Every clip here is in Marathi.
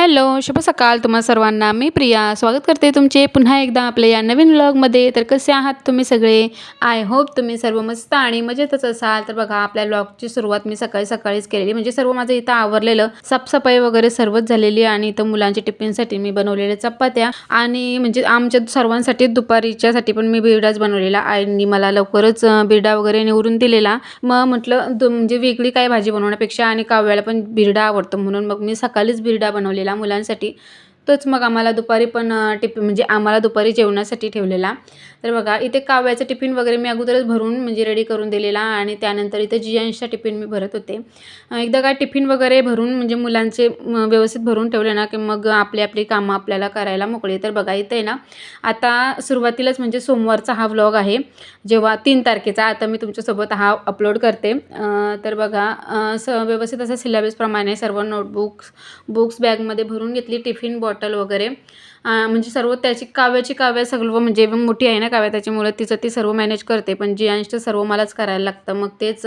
हॅलो शुभ सकाळ तुम्हा सर्वांना. मी प्रिया. स्वागत करते तुमचे पुन्हा एकदा आपल्या या नवीन व्लॉगमध्ये तर कसे आहात तुम्ही सगळे? आय होप तुम्ही सर्व मस्त आणि मजेतच असाल. तर बघा आपल्या व्लॉगची सुरुवात मी सकाळी सकाळीच केलेली. म्हणजे सर्व माझं इथं आवरलेलं साफसफाई वगैरे सर्वच झालेली आणि इथं मुलांच्या टिफिनसाठी मी बनवलेल्या चपात्या आणि म्हणजे आमच्या सर्वांसाठी दुपारीच्यासाठी पण मी बिरडाच बनवलेला आणि मला लवकरच बिर्डा बिरडा वगैरे निवडून दिलेला. मग म्हटलं म्हणजे वेगळी काय भाजी बनवण्यापेक्षा आणि काव्याला पण बिरडा आवडतो म्हणून मग मी सकाळीच बिरडा बनवलेला. मुलांसाठी तोच मग आम्हाला दुपारी पण अं, टिफिन म्हणजे आम्हाला दुपारी जेवणासाठी ठेवलेला. तर बघा इथे काव्याचं टिफिन वगैरे मी अगोदरच भरून म्हणजे रेडी करून दिलेला आणि त्यानंतर इथे जियांशचा टिफिन मी भरत होते. एकदा काय टिफिन वगैरे भरून म्हणजे मुलांचे व्यवस्थित भरून ठेवले ना की मग आपली आपली कामं आपल्याला करायला मोकळी तर बघा इथे आहे ना आता सुरुवातीलाच म्हणजे सोमवारचा हा व्लॉग आहे. जेव्हा तीन तारखेचा आता मी तुमच्यासोबत हा अपलोड करते. तर बघा स व्यवस्थित असं सिलेबसप्रमाणे सर्व नोटबुक्स बुक्स बॅगमध्ये भरून घेतली टिफिन बॉटल वगैरे. म्हणजे सर्व त्याची काव्याची काव्य सगळं म्हणजे मोठी आहे ना काव्य त्याच्यामुळे तिचं ती सर्व मॅनेज करते. पण जी अंश सर्व मलाच करायला लागतं. मग तेच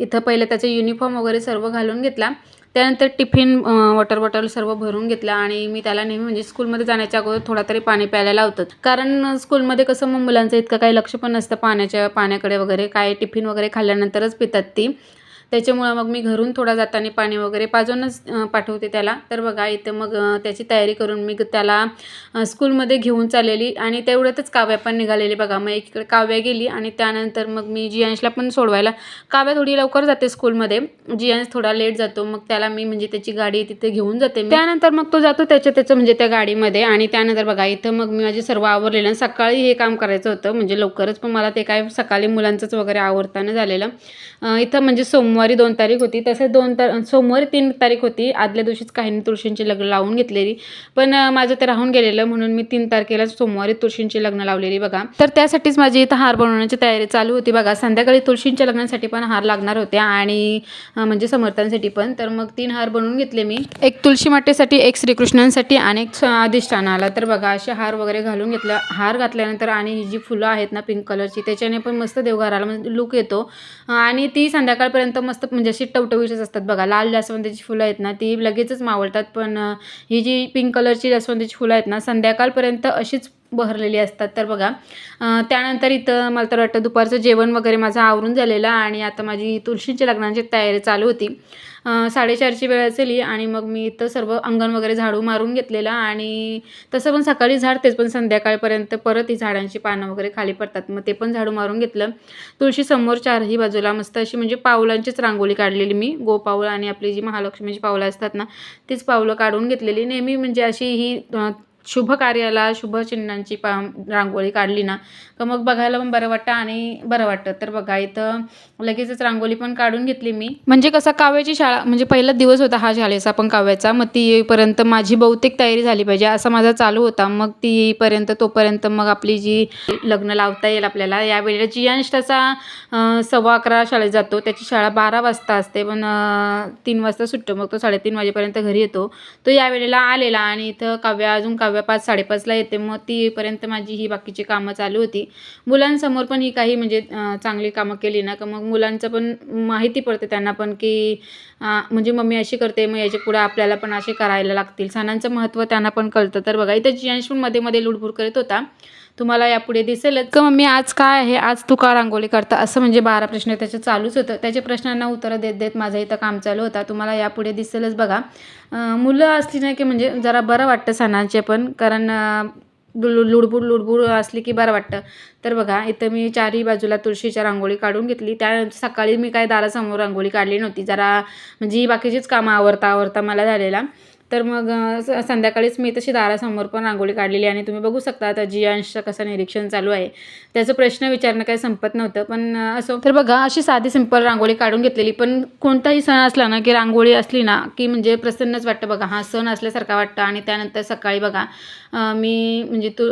इथं पहिले त्याचा युनिफॉर्म वगैरे सर्व घालून घेतला. त्यानंतर टिफिन वॉटर बॉटल सर्व भरून घेतला. आणि मी त्याला नेहमी म्हणजे स्कूलमध्ये जाण्याच्या अगोदर थोडा तरी पाणी प्यायला लावतं. कारण स्कूलमध्ये कसं मग मुलांचं इतकं काही लक्ष पण नसतं पाण्याच्या पाण्याकडे वगैरे. काय टिफिन वगैरे खाल्ल्यानंतरच पितात ती. त्याच्यामुळं मग मी घरून थोडा जाताना पाणी वगैरे पाजूनच पाठवते त्याला. तर बघा इथं मग त्याची तयारी करून मी त्याला स्कूलमध्ये घेऊन चाललेली आणि तेवढ्यातच काव्या पण निघालेली बघा. मग एकीकडे काव्या गेली आणि त्यानंतर मग मी जियांशला पण सोडवायला काव्या थोडी लवकर जाते स्कूलमध्ये. जियांश थोडा लेट जातो मग त्याला मी म्हणजे त्याची गाडी तिथे घेऊन जाते त्यानंतर मग तो जातो त्याच्या त्याचं म्हणजे त्या गाडीमध्ये आणि त्यानंतर बघा इथं मग मी माझे सर्व आवरलेलं आणि सकाळी हे काम करायचं होतं. म्हणजे लवकरच पण मला ते काय सकाळी मुलांचंच वगैरे आवडताना झालेलं. इथं म्हणजे सोम सोमवारी दोन तारीख होती. तसेच दोन तार सोमवारी तीन तारीख होती. आदल्या दिवशीच काहींनी तुळशींची लग्न लावून घेतलेली. पण माझं ते राहून गेलेलं म्हणून मी तीन तारखेला सोमवारी तुळशींची लग्न लावलेली बघा. तर त्यासाठीच माझी इथं हार बनवण्याची तयारी चालू होती बघा. संध्याकाळी तुळशींच्या लग्नासाठी पण हार लागणार होते आणि म्हणजे समर्थांसाठी पण. तर मग तीन हार बनवून घेतले मी. एक तुळशी माटेसाठी एक श्रीकृष्णांसाठी आणि एक अधिष्ठानाला. तर बघा असे हार वगैरे घालून घेतलं हार घातल्यानंतर आणि ही जी फुलं आहेत ना पिंक कलरची त्याच्याने पण मस्त देवघराला म्हणजे लुक येतो. आणि ती संध्याकाळपर्यंत मस्त म्हणजे अशी टवटवीशीच असतात बघा. लाल जास्वंदीची फुलं आहेत ना ती लगेचच मावळतात. पण ही जी पिंक कलरची जास्वंदीची फुलं आहेत ना संध्याकाळपर्यंत अशीच बहरलेली असतात. तर बघा त्यानंतर इथं मला तर वाटतं दुपारचं जेवण वगैरे माझं आवरून झालेलं आणि आता माझी तुळशीच्या लग्नाची तयारी चालू होती. साडेचारची वेळ असेल आणि मग मी इथं सर्व अंगण वगैरे झाडू मारून घेतलेलं आणि तसं पण सकाळी झाडतेच पण संध्याकाळपर्यंत परत ही झाडांची पानं वगैरे खाली पडतात. मग ते पण झाडू मारून घेतलं. तुळशी समोर चारही बाजूला मस्त अशी म्हणजे पावलांचीच रांगोळी काढलेली मी. गोपावलं आणि आपली जी महालक्ष्मीची पावलं असतात ना तीच पावलं काढून घेतलेली. नेहमी म्हणजे अशी ही शुभ कार्याला शुभ चिन्हांची पा रांगोळी काढली ना तर मग बघायला पण बरं वाटतं आणि बरं वाटतं. तर बघा इथं लगेचच रांगोळी पण काढून घेतली मी. म्हणजे कसं काव्याची शाळा म्हणजे पहिला दिवस होता हा शाळेचा पण काव्याचा मग ती येईपर्यंत माझी बहुतेक तयारी झाली पाहिजे असा माझा चालू होता. मग ती येईपर्यंत तोपर्यंत मग आपली जी लग्न लावता येईल आपल्याला यावेळेला जियांश त्याचा सव्वा अकरा शाळेत जातो त्याची शाळा बारा वाजता असते पण तीन वाजता सुटतो. मग तो साडेतीन वाजेपर्यंत घरी येतो. तो यावेळेला आलेला आणि इथं काव्या अजून काव्या पाच साडेपाचला येते. मग तीपर्यंत माझी ही बाकीची कामं चालू होती. मुलांसमोर पण ही काही म्हणजे चांगली कामं केली ना का मग मुलांचं पण माहिती पडते त्यांना पण की म्हणजे मम्मी अशी करते मग याच्यापुढे आपल्याला पण असे करायला लागतील. सणांचं महत्त्व त्यांना पण कळतं. तर बघा इथं जियांश पण मध्ये मध्ये लुडबुड करत होता तुम्हाला यापुढे दिसेलच. का मम्मी आज काय आहे? आज तू का रांगोळी करता असं म्हणजे बारा प्रश्न त्याचे चालूच होतं. त्याच्या प्रश्नांना उत्तरं देत देत माझं इथं काम चालू होता. तुम्हाला यापुढे दिसेलच बघा. मुलं असली नाही की म्हणजे जरा बरं वाटतं सणांचे पण कारण लुडबुड लुडबुड असली की बरं वाटतं. तर बघा इथं मी चारही बाजूला तुळशीच्या रांगोळी काढून घेतली. त्यानंतर सकाळी मी काय दारासमोर रांगोळी काढली नव्हती. जरा म्हणजे ही बाकीचीच कामं आवरता आवरता मला झालेला. तर मग स- संध्याकाळीच मी तशी दारासमोर पण रांगोळी काढलेली आणि तुम्ही बघू शकता आता जियांशचं कसं निरीक्षण चालू आहे. त्याचं प्रश्न विचारणं काही संपत नव्हतं पण असो तर बघा अशी साधी सिंपल रांगोळी काढून घेतलेली पण कोणताही सण असला ना की रांगोळी असली ना की म्हणजे प्रसन्नच वाटतं बघा. हा सण असल्यासारखा वाटतं आणि त्यानंतर सकाळी बघा मी म्हणजे तू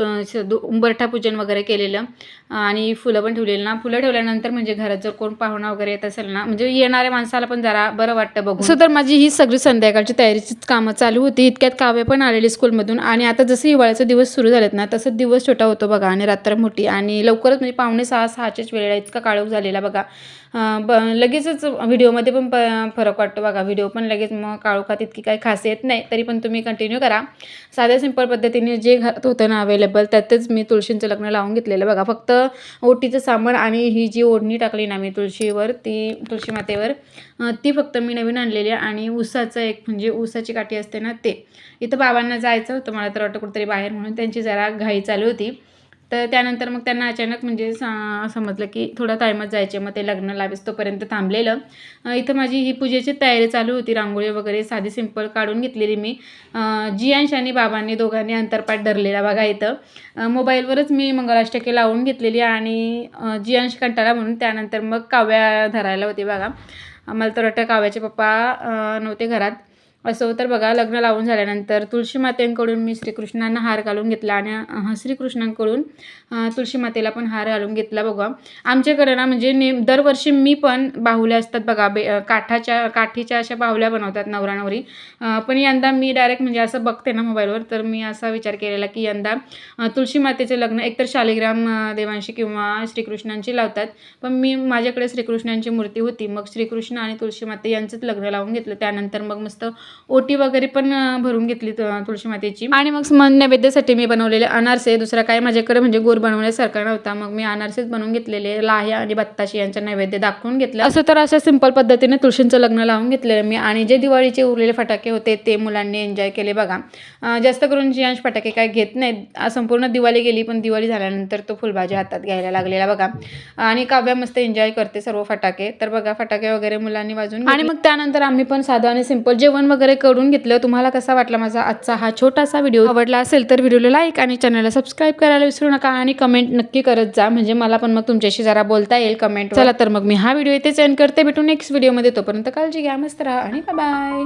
दु- उंबरठा पूजन वगैरे केलेलं आणि फुलं पण ठेवलेली. ना फुलं ठेवल्यानंतर म्हणजे घरात जर कोण पाहुणा वगैरे येत असेल ना म्हणजे येणाऱ्या माणसाला पण जरा बरं वाटतं बघू असं तर माझी ही सगळी संध्याकाळची तयारीचीच कामं चालू होती इतक्यात काव्य पण आलेली स्कूलमधून आणि आता जसं हिवाळ्याचे दिवस सुरू झालेत ना तसं दिवस छोटा होतो बघा आणि रात्र मोठी. आणि लवकरच म्हणजे पावणे सहा सहाच्याच वेळेला इतका काळोख झालेला बघा. ब लगेचच व्हिडिओमध्ये पण प फरक वाटतो बघा. व्हिडिओ पण लगेच मग काळोखात इतकी काही खास येत नाही. तरी पण तुम्ही कंटिन्यू करा. साध्या सिंपल पद्धतीने जे घरात होतं ना अवेलेबल त्यातच मी तुळशींचं लग्न लावून घेतलेलं बघा. फक्त ओटीचं सामान आणि ही जी ओढणी टाकली ना मी तुळशीवर ती तुळशी मातेवर ती फक्त मी नवीन आणलेली आहे. आणि ऊसाचं एक म्हणजे ऊसाची काठी असते ना ते. इथं बाबांना जायचं होतं मला तर वाटतं कुठेतरी बाहेर म्हणून. त्यांची जरा घाई चालू होती. तर त्यानंतर मग त्यांना अचानक म्हणजे सा समजलं की थोडा टायमात जायचे. मग ते लग्न लावेस तोपर्यंत थांबलेलं. इथं माझी ही पूजेची तयारी चालू होती. रांगोळी वगैरे साधी सिंपल काढून घेतलेली मी. जियांश आणि बाबांनी दोघांनी अंतरपाठ धरलेला बघा इथं. मोबाईलवरच मी मंगलाष्टके लावून घेतलेली आणि जियांश कंटाळा म्हणून त्यानंतर मग काव्या धरायला होती बघा. मला तर वाटतं काव्याचे पप्पा नव्हते घरात. असं तर बघा लग्न लावून झाल्यानंतर तुळशी मातेंकडून मी श्रीकृष्णांना हार घालून घेतला आणि श्रीकृष्णांकडून तुळशी मातेला पण हार घालून घेतला बघा. आमच्याकडे ना म्हणजे नेम दरवर्षी मी पण बाहुल्या असतात बघा बे काठाच्या काठीच्या अशा बाहुल्या बनवतात नवरा नवरी पण यंदा मी डायरेक्ट म्हणजे असं बघते ना मोबाईलवर तर मी असा विचार केलेला की यंदा तुळशी मातेचे लग्न एकतर शालिग्राम देवांशी किंवा श्रीकृष्णांची लावतात. पण मी माझ्याकडे श्रीकृष्णांची मूर्ती होती. मग श्रीकृष्ण आणि तुळशी माते यांचंच लग्न लावून घेतलं. त्यानंतर मग मस्त ओटी वगैरे पण भरून घेतली तुळशी मातेची. आणि मग म- नैवेद्यासाठी मी बनवलेले अनारसे दुसरा काय माझ्याकडे म्हणजे गोड बनवण्यासारखा नव्हता. मग मी अनारसेच बनवून घेतलेले लाह्या आणि बत्ताशी यांच्या नैवेद्य दाखवून घेतलं. असं तर अशा सिंपल पद्धतीने तुळशींचं लग्न लावून घेतलेलं मी. आणि जे दिवाळीचे उरलेले फटाके होते ते मुलांनी एन्जॉय केले बघा. जास्त करून जियांश फटाके काय घेत नाहीत संपूर्ण दिवाळी गेली पण दिवाळी झाल्यानंतर तो फुलभाजी हातात घ्यायला लागलेला बघा. आणि काव्या मस्त एन्जॉय करते सर्व फटाके. तर बघा फटाके वगैरे मुलांनी वाजून आणि मग त्यानंतर आम्ही पण साधं आणि सिंपल जेवण वगैरे करून घेतलं. तुम्हाला कसा वाटला माझा आजचा हा छोटासा व्हिडिओ? आवडला असेल तर व्हिडिओला लाईक आणि चॅनलला सबस्क्राईब करायला विसरू नका आणि कमेंट नक्की करत जा. म्हणजे मला पण मग तुमच्याशी जरा बोलता येईल कमेंट चला तर मग मी हा व्हिडिओ इथेच एंड करते. भेटू नेक्स्ट व्हिडिओमध्ये तोपर्यंत काळजी घ्या. मस्त राहा आणि बाय